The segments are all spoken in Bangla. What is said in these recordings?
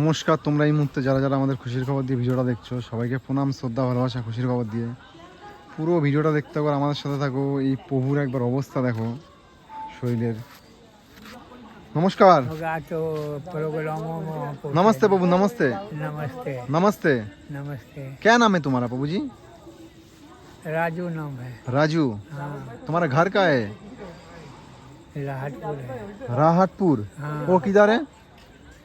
নমস্কার তোমরা এই মুহূর্তে যারা যারা আমাদের খুশির খবর দিয়ে ভিডিওটা দেখছো সবাইকে প্রণাম শ্রদ্ধা ভালোবাসা খুশির খবর দিয়ে পুরো ভিডিওটা দেখতে থাকো আর আমাদের সাথে থাকো এই প্রভুর একবার অবস্থা দেখো শরীরের নমস্কার होगा तो प्रोग्रामों में आपको नमस्ते प्रभु नमस्ते नमस्ते नमस्ते नमस्ते क्या नाम है तुम्हारा प्रभु जी राजू नाम है राजू हाँ तुम्हारा घर का है राहतपुर है राहतपुर हाँ वो किधर है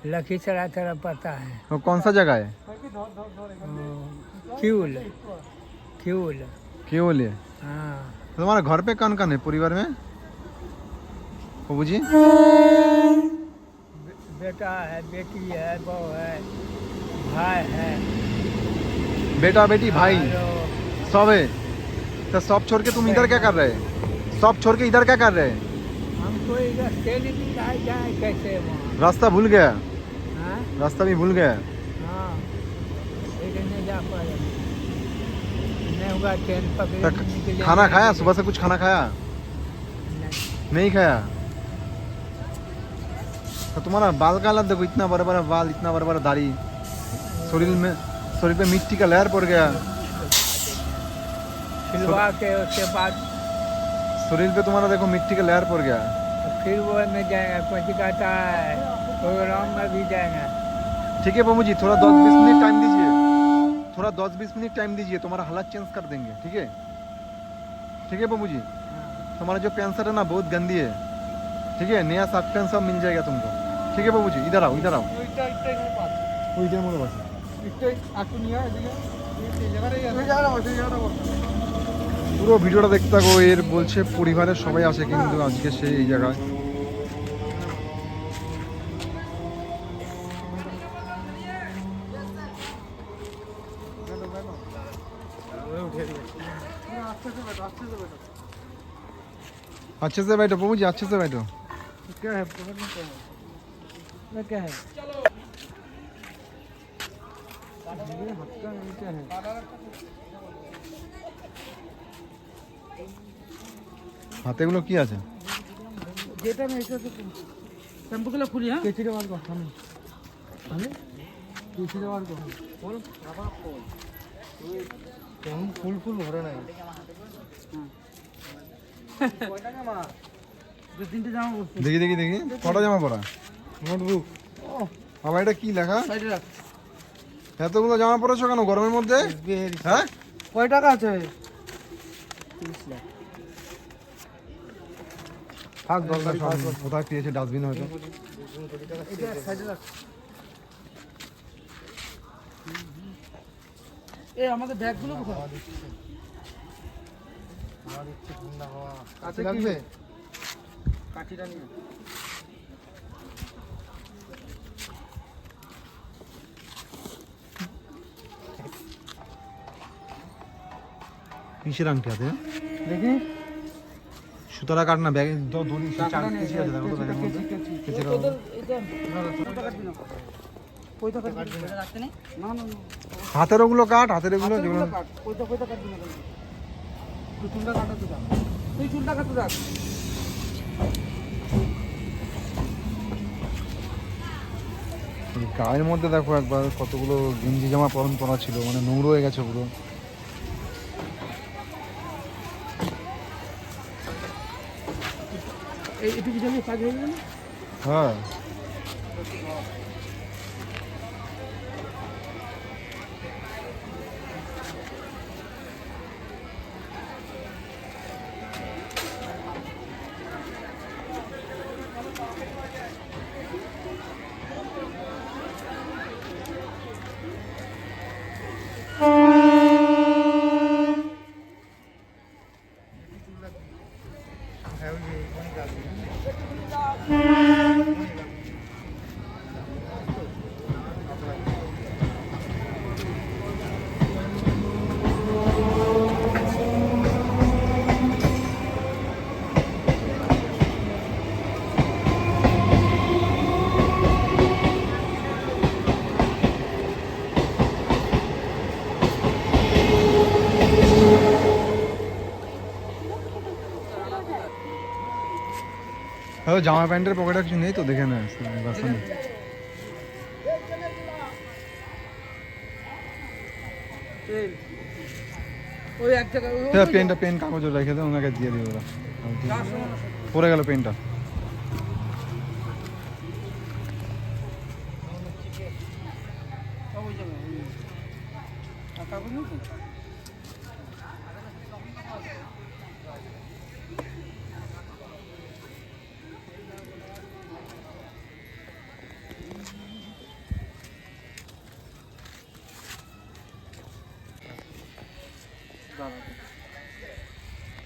लखीसराय तरफ़ पता है। वो कौन सा जगह है? वो क्यूल। क्यूल। है। हाँ तुम्हारा घर पे कौन कौन है परिवार में? जी बेटा है बेटी है बहू है भाई है। बेटा बेटी भाई। सब है। तो सब छोड़ के तुम इधर क्या कर रहे हैं? सब छोड़ के इधर क्या कर रहे हैं? हमको इधर से जाए कैसे रास्ता भूल गया। रास्ता भी भूल गया हाँ। इधर नहीं जा पाए नहीं होगा ट्रेन पकड़े तो खाना खाया? सुबह से कुछ खाना खाया? नहीं। नहीं खाया? तो तुम्हारा बाल का हालत देखो इतना बड़ा बड़ा बाल इतना बड़ा बड़ा दाढ़ी। शरीर में शरीर पे मिट्टी का लहर पड़ गया। के उसके बाद शरीर पे तुम्हारा देखो मिट्टी का लहर पड़ गया। फिर वो में जाएँगे कुछ कहता है। प्रोग्राम में भी जाएँगे। ठीक है बाबू जी थोड़ा दस बीस मिनट टाइम दीजिए थोड़ा दस बीस मिनट टाइम दीजिए तुम्हारा हालत चेंज कर देंगे ठीक है ठीक है बाबू जी तुम्हारा जो पेंसर है ना बहुत गंदी है ठीक है नया शर्ट पैंट सब मिल जाएगा तुमको ठीक है बाबू जी इधर आओ इधर आओ वो इधर मोड़ो बस পুরো ভিডিওটা দেখতে থাকো এর বলছে পরিবারের সবাই আসে কিন্তু আজকে সে এই জায়গায় अच्छे से बैठो प्रभु जी अच्छे से बैठो क्या है क्या है क्या है হাতে এগুলো কি আছে যেটা আমি এটা তো শ্যাম্পুগুলো খুলি হ্যাঁ কেচিটা বার কর আমি আমি কেচিটা বার কর বল বাবা বল কেমন ফুল ফুল ভরে নাই দেখি দেখি দেখি। কটা জামা পরা? নোটবুক। বাবা এটা কি লেখা? এতগুলো জামা পরেছো কেন গরমের মধ্যে? হ্যাঁ? কয় টাকা আছে? থাক দরকার কোথায় পেয়েছে ডাস্টবিন হয়তো? এটা সাইডে রাখ কাছে লাগবে? কাঠিটা নিয়ে কিসের আংটি হাতে? দেখি। সুতরা কাট না ব্যাগে দড়ি আছে দেখো হাতের ওগুলো কাট হাতের ওগুলো যেগুলো তুই চুলটা কাটতে থাক গায়ের মধ্যে দেখো একবার কতগুলো গেঞ্জি জামা পরন পরা ছিল মানে নোংরো হয়ে গেছে পুরো। কাজ হয়ে গেল? হ্যাঁ। হ্যাঁ জামা প্যান্টের পকেটে কিছু নেই তো দেখে না হ্যাঁ পেনটা পেন কাগজ রেখে দে ওনাকে দিয়ে দিবে ওরা। পড়ে গেল পেনটা।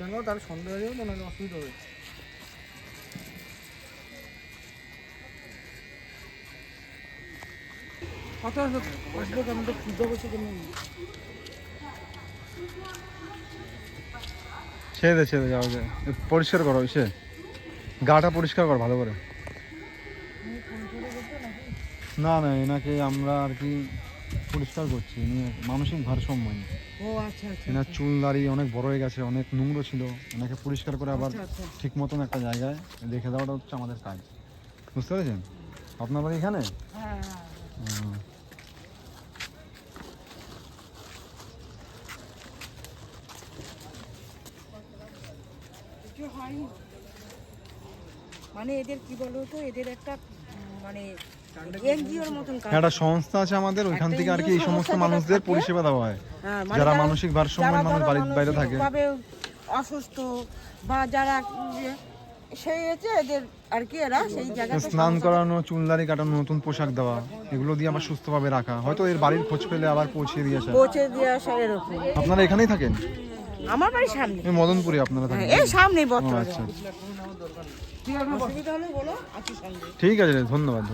কেন? তাহলে সন্দেহ হয়ে যাবে তো নাহলে অসুবিধা হবে কত আসবে আসবে তো ক্ষুদ্র বসে কেন? ছেড়ে দে ছেড়ে যাও যে পরিষ্কার করো সে গাটা পরিষ্কার কর ভালো করে। না না এনাকে আমরা আর কি পরিষ্কার করছি ইনি মানসিক ভারসাম্য নেই। ও আচ্ছা আচ্ছা এনার চুল দাড়ি অনেক বড় হয়ে গেছে অনেক নোংরো ছিল এনাকে পরিষ্কার করে আবার আচ্ছা আচ্ছা। ঠিক মতন একটা জায়গায় দেখে দেওয়াটা হচ্ছে আমাদের কাজ। বুঝতে পেরেছেন? আপনার বাড়ি এখানে? হ্যাঁ হ্যাঁ। মানে এদের কি বলো তো এদের একটা মানে একটা সংস্থা আছে আমাদের ওইখান থেকে আর কি এই সমস্ত মানুষদের পরিষেবা দেওয়া হয়। হ্যাঁ, মানে যারা মানসিক ভারসাম্য মানুষ বাড়ির বাইরে থাকে। অসুস্থ বা যারা ইয়ে, সেই হচ্ছে এদের আর কি এরা সেই জায়গায় স্নান করানো চুলদারি কাটানো নতুন পোশাক দেওয়া এগুলো দিয়ে আবার সুস্থভাবে রাখা। হয়তো এর বাড়ির খোঁজ পেলে আবার পৌঁছে দিয়েছে পৌঁছে দিয়ে আসা এরকম। আপনারা এখানেই থাকেন? আমার বাড়ির সামনে। এই মদনপুরে আপনারা হ্যাঁ, থাকেন এই সামনেই বর্তমানে। আচ্ছা ঠিক আছে সঙ্গে ঠিক আছে রে, ধন্যবাদ।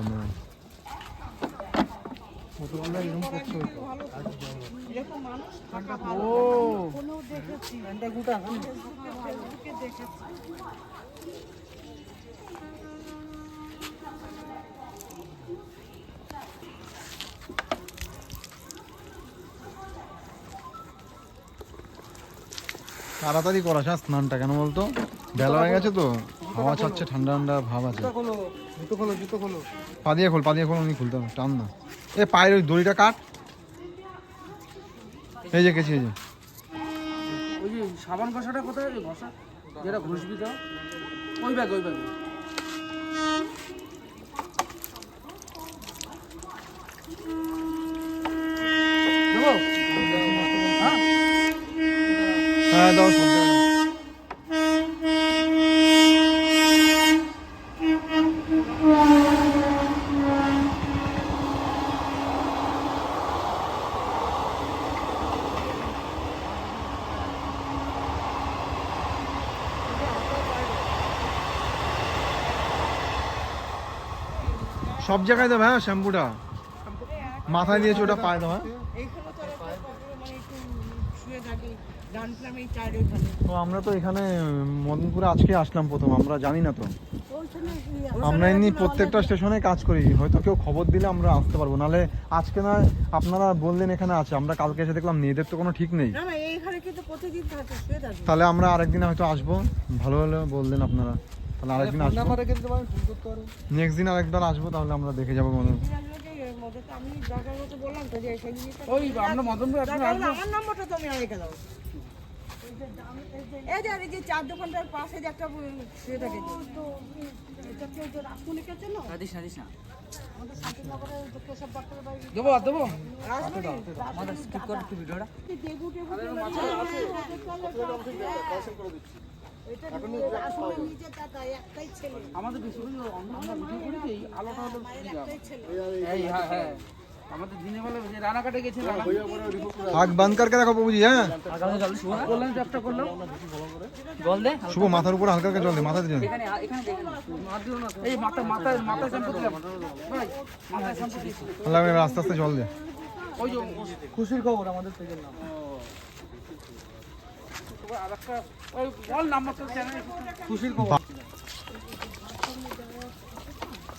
তাড়াতাড়ি করা স্নানটা কেন বলতো? বেলা হয়ে গেছে তো, হাওয়া ছাড়ছে, ঠান্ডা ঠান্ডা ভাব আছে। জুতো খোলো জুতো খোলো। পা দিয়ে খোল পা দিয়ে খোল আমি খুলতে হবে টান না। এ পায়ের ওই দড়িটা কাট। এই যে গেছি এই যে। ওই যে সাবান ঘষাটা কোথায়? রে ঘষা। যেটা ঘষবি তো ওই ব্যাগ ওই ব্যাগ দেবো হ্যাঁ হ্যাঁ দাও সব জায়গায়। সব জায়গায় দেবে হ্যাঁ শ্যাম্পুটা। মাথায় দিয়েছে ওটা পায়ে তো একটা মানে তো আমরা তো এখানে মদনপুরে আজকে আসলাম প্রথম আমরা জানি না তো। আমরা এমনি প্রত্যেকটা স্টেশনে কাজ করি হয়তো কেউ খবর দিলে আমরা আসতে পারব। নাহলে আজকে না আপনারা বললেন এখানে আছে আমরা কালকে এসে দেখলাম মেয়েদের তো কোনো ঠিক নেই। তাহলে আমরা আরেকদিন হয়তো আসব ভালো হলে বললেন আপনারা। তাহলে আরেকদিন আসব। নাম্বার ফোন করতে নেক্সট দিন আরেকবার আসব তাহলে আমরা দেখে যাব মনে আমি দরকার মতো বললাম তো যে সেই জিনিসটা ওই আমরা মদনপুর আমার নম্বরটা দাও। এই যে এই যে চার দোকানটার পাশে যে একটা শুয়ে থাকে যে। এটা কেউ তো রাখুনি কে চেনো? সাদিস সাদিস না আমাদের শান্তিনগরের যে কেশব ডাক্তারের বাড়ি দেবো দেবো আমাদের স্কিপ করে একটু ভিডিওটা এই দেবু আমাদের ভিডিও করেছি এই আলোটা হলো। এই হ্যাঁ হ্যাঁ। আমাদের দিনে বেলা যে রানাঘাটে গেছি রানা আগ করকে রাখো বাবুজি হ্যাঁ? করলাম চ্যাপটা করলাম। জল দে শুভ মাথার উপর হালকা জল দে। এই মাথা শ্যাম্পু দিলাম। ভাই শ্যাম্পু এবার আস্তে আস্তে জল দে। ওই যে খুশির খবর আমাদের থেকে আর একটা ওই বল নাম্বারটা চ্যানেলে খুশির খবর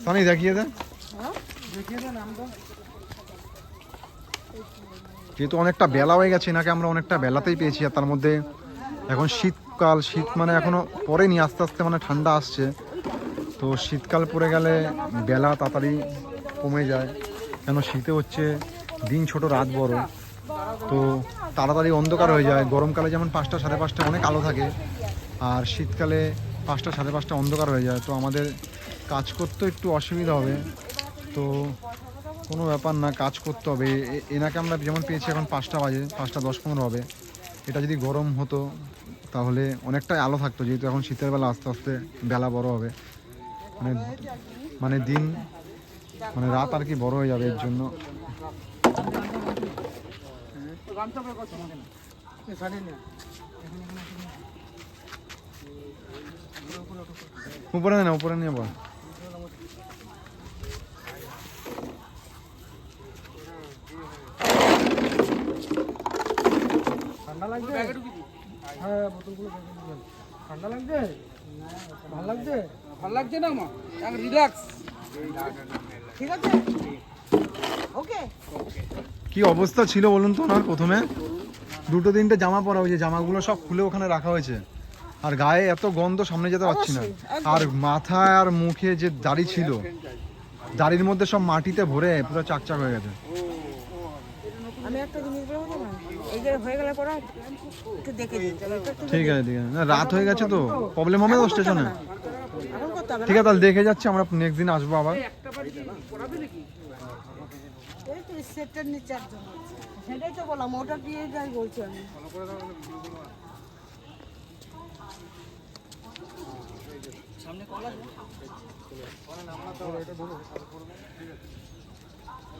সানি, দেখিয়ে দেন। যেহেতু অনেকটা বেলা হয়ে গেছে, এনাকে আমরা অনেকটা বেলাতেই পেয়েছি, আর তার মধ্যে এখন শীতকাল, শীত মানে এখনও পরেনি আস্তে আস্তে মানে ঠান্ডা আসছে। তো শীতকাল পড়ে গেলে বেলা তাড়াতাড়ি কমে যায়, কেন শীতে হচ্ছে দিন ছোট, রাত বড়। তো তাড়াতাড়ি অন্ধকার হয়ে যায়। গরমকালে যেমন পাঁচটা, সাড়ে পাঁচটা অনেক আলো থাকে, আর শীতকালে পাঁচটা, সাড়ে পাঁচটা অন্ধকার হয়ে যায়। তো আমাদের কাজ করতে একটু অসুবিধা হবে। তো কোনো ব্যাপার না, কাজ করতে হবে। এনাকে আমরা যেমন পেয়েছি এখন পাঁচটা বাজে, পাঁচটা দশ পনেরো হবে। এটা যদি গরম হতো, তাহলে অনেকটাই আলো থাকতো, যেহেতু এখন শীতের বেলা আস্তে আস্তে বেলা বড় হবে। মানে মানে দিন মানে রাত আর কি বড় হয়ে যাবে এর জন্য। উপরে নে। না উপরে নিয়ে বল। ঠান্ডা লাগছে? হ্যাঁ বোতলগুলো। ঠান্ডা লাগছে? ভালো লাগছে? ভালো লাগছে না মা? রিল্যাক্স ঠিক আছে? ওকে ওকে কি অবস্থা ছিল বলুন তো ওনার প্রথমে? দুটো তিনটে জামা পরা হয়েছে জামাগুলো সব খুলে ওখানে রাখা হয়েছে। আর গায়ে এত গন্ধ সামনে যেতে পারছি না। আর মাথায় আর মুখে যে দাড়ি ছিল দাড়ির মধ্যে সব মাটিতে ভরে পুরো চাকচাক হয়ে গেছে। আমি একটা জিনিস বলব না? এই যে হয়ে গেলে পরে একটু দেখে দিন। তাহলে একটু একটু ঠিক আছে ঠিক আছে। না রাত হয়ে গেছে তো। প্রবলেম হবে তো স্টেশনে ঠিক আছে তাহলে দেখে যাচ্ছি আমরা নেক্সট দিন আসব আবার। এই তো সেটাই তো বললাম ওটা দিয়ে যাই বলছি আমি।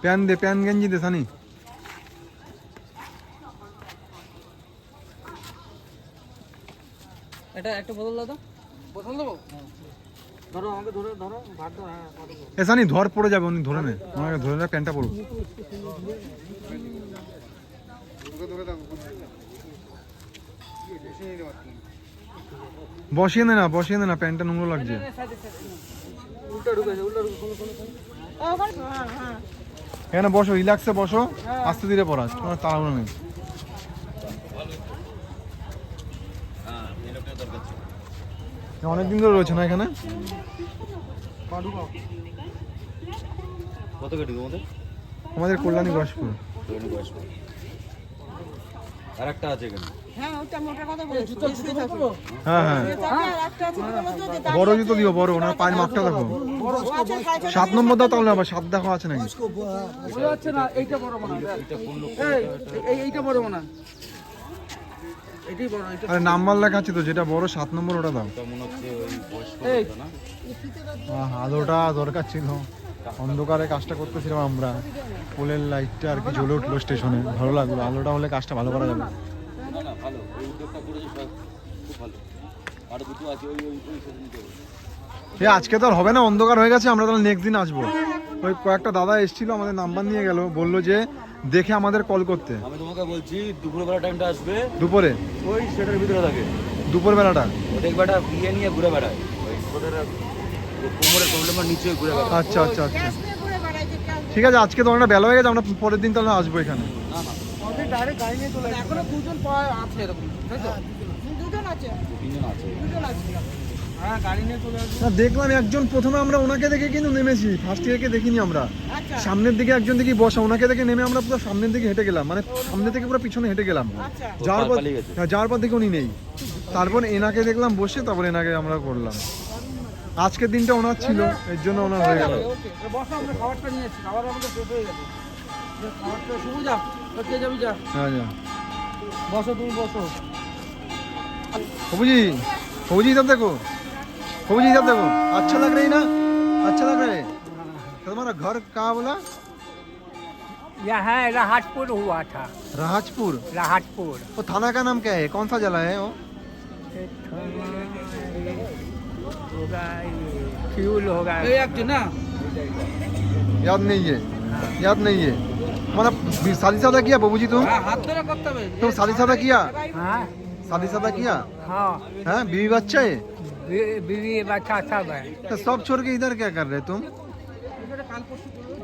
প্যান দে প্যান গেঞ্জি দে সানি। এটা একটা বদল দাও তো। বোতল দেবো? ধরো আমাকে ধরে ধরো ভাত হ্যাঁ ভাত দাও। এ সানি ধর পড়ে যাবে উনি ধরে নে। ওনাকে ধরে নে প্যান্টটা পড়ো বসিয়ে নে না বসিয়ে নে না প্যান্টটা নোংরা লাগছে। হ্যাঁ হ্যাঁ। এখানে বসো রিল্যাক্সে বসো আস্তে ধীরে পড়া তোমার তাড়াহুড়ো নেই। অনেকদিন ধরে রয়েছে না এখানে? কত কেটে তোমাদের আমাদের? কল্যাণী গসপুর। আর একটা আছে এখানে। হ্যাঁ হ্যাঁ হ্যাঁ। বড় জুতো দিও বড় ওনার পায়ের মাপটা দেখো। সাত নম্বর দাও তাহলে আবার সাত দেখো আছে নাকি? এইটা বড় মনে হয়। এই, এই এইটা বড় মনে হয়। এটাই বড় এটা আরে নাম্বার লেখা আছে তো যেটা বড় সাত নম্বর ওটা দাও। মনে হচ্ছে ওই বয়স্ক না? আলোটা দরকার ছিল। অন্ধকারে কাজটা করতেছিলাম আমরা। পোলের লাইটটা আর কি জ্বলে উঠল স্টেশনে ভালো লাগল আলোটা হলে কাজটা ভালো করা যাবে। না না ভালো। এই আজকে তো আর হবে না অন্ধকার হয়ে গেছে আমরা তাহলে নেক্সট দিন আসব। ওই কয়েকটা দাদা এসেছিল আমাদের নাম্বার নিয়ে গেল। বলল যে দেখে আমাদের কল করতে। আমি তোমাকে বলছি দুপুরবেলা টাইমটা আসবে। দুপুরে? ওই সেটার ভিতরে থাকে। দুপুর বেলাটা ও দেখবে একটা বিয়ে নিয়ে ঘুরে বেড়ায়। ওই ওদের কোমরের প্রবলেমের নিচে ঘুরে বেড়ায়। আচ্ছা আচ্ছা আচ্ছা। ঠিক আছে আজকে তো অনেকটা বেলা হয়ে গেছে আমরা পরের দিন তাহলে আসব এখানে। না না। ডাইরেক্ট গাড়ি নিয়ে চলে এখনও দুজন পাওয়া আছে এরকম দুজন আছে। দুজন আছে। দেখলাম একজন প্রথমে আমরা ওনাকে দেখে কিন্তু নেমেছি। ফার্স্ট ইয়ারকে দেখিনি আমরা। সামনের দিকে একজন দেখি বসা ওনাকে দেখে নেমে আমরা পুরো সামনের দিকে হেঁটে গেলাম। মানে সামনে থেকে পুরো পিছনে হেঁটে গেলাম। যার পর হ্যাঁ, যার পর দেখে উনি নেই। তারপর এনাকে দেখলাম বসে তারপর এনাকে আমরা করলাম। আজকের দিনটা ওনার ছিল এর জন্য ওনার হয়ে গেল। হ্যাঁ, বসো তুমি বসো। সবুজি সবুজি দেখো। फौजी साहब देखो अच्छा लग रही ना? अच्छा लग रहा। है तो तुम्हारा घर कहाँ बोला? यहाँ राहतपुर हुआ था। राहतपुर? राहतपुर। वो थाना का नाम क्या है? कौन सा जला है वो? फ्यूल होगा। याद ना। याद नहीं है। याद नहीं है। मतलब शादी शादा किया बाबू जी तुम तुम शादी शादा किया? हाँ। शादी शादा किया? हाँ।, हाँ बीवी बच्चा है? बीवी बच्चा सब है तो सब छोड़ के इधर क्या कर रहे तुम?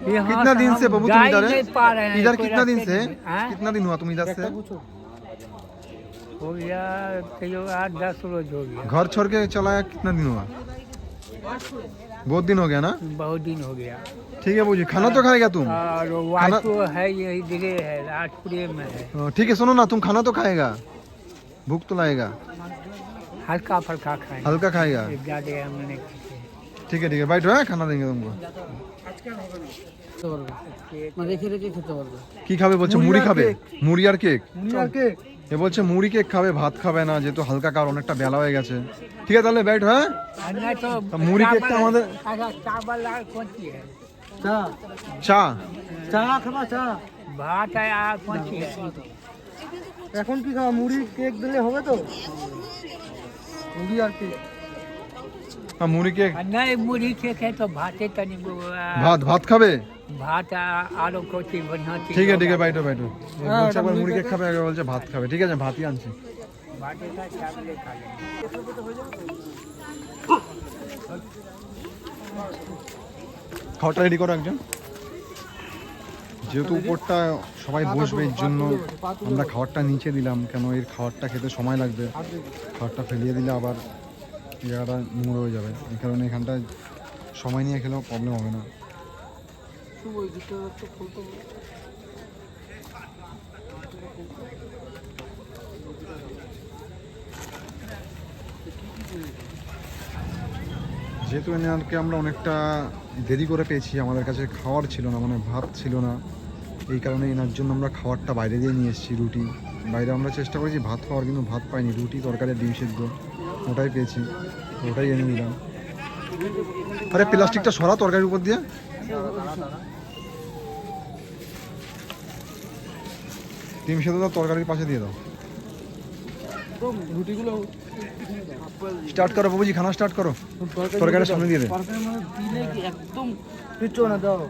कितना दिन से बबू तुम इधर है? इधर कितना दिन से? कितना दिन हुआ तुम इधर से? हो गया आठ दस रोज हो गया। घर छोड़ के चलाया कितना दिन हुआ? बहुत दिन हो गया ना? बहुत दिन हो गया। ठीक है बोझी खाना तो खाएगा तुम? खाना तो है यही जगह है राजपुरे में है। ठीक है सुनो ना तुम खाना तो खाएगा भूख तो लाएगा। हल्का फल्का खाएंगे हल्का खाएगा ज़्यादा हमने ঠিক আছে ঠিক আছে। বাইট হ্যাঁ খানা দেবে কি খাবে বলছে? মুড়ি খাবে? মুড়ি আর কেক এ বলছে মুড়ি কেক খাবে ভাত খাবে না যেহেতু হালকা কার অনেকটা বেলা হয়ে গেছে। ঠিক আছে তাহলে ব্যাট হ্যাঁ? মুড়ি কেকটা আমাদের চা। চা? খাবা চা? ভাত এখন কি খাওয়া মুড়ি কেক দিলে হবে তো? মুড়ি আর কি? হ্যাঁ মুড়ি কে? না এই মুড়ি খেয়ে তো ভাতে টানি ভাত ভাত খাবে? ভাত আরও করতে বানাতে ঠিক আছে ঠিক আছে বাইটো বাইটো। হ্যাঁ, বলছে একবার মুড়ি কে খাবে একবার বলছে ভাত খাবে। ঠিক আছে ভাতই আনছি। ভাতে খাওয়াটা রেডি করো একজন। যেহেতু উপরটা সবাই বসবে এর জন্য, আমরা খাবারটা নিচে দিলাম, কেন এর খাবারটা খেতে সময় লাগবে। খাবারটা ফেলিয়ে দিলে আবার জায়গাটা নোংরা হয়ে যাবে। এই কারণে এখানটায় সময় নিয়ে খেলেও প্রবলেম হবে না। যেহেতু এনে এনারকে আমরা অনেকটা দেরি করে পেয়েছি, আমাদের কাছে খাওয়ার ছিল না মানে ভাত ছিল না। এই কারণে এনার জন্য আমরা খাবারটা বাইরে দিয়ে নিয়ে এসেছি, রুটি। বাইরে আমরা চেষ্টা করেছি ভাত খাওয়ার, কিন্তু ভাত পাইনি, রুটি, তরকারি, ডিম সেদ্ধ। ওটাই পেয়েছি, ওটাই এনে নিলাম আরে, প্লাস্টিকটা সরা তরকারির উপর দিয়ে। ডিম সেদ্ধ তরকারির পাশে দিয়ে দাও। রুটিগুলো স্টার্ট করো বাবুজি খানা স্টার্ট করো তরকারির সামনে দিয়ে দে তরকারি মানে দিলে কি একদম কিচ্ছু না দাও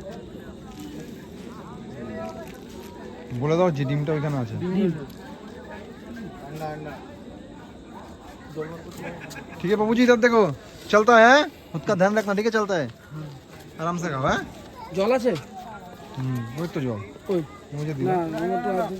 বলে দাও যে ডিমটা ওইখানে আছে ठीक है बाबू जी इधर देखो चलता है खुद का ध्यान रखना ठीक है चलता है आराम से खाओ है জল আছে हम्म वही तो जो ওই मुझे না दिया আমার তো আছে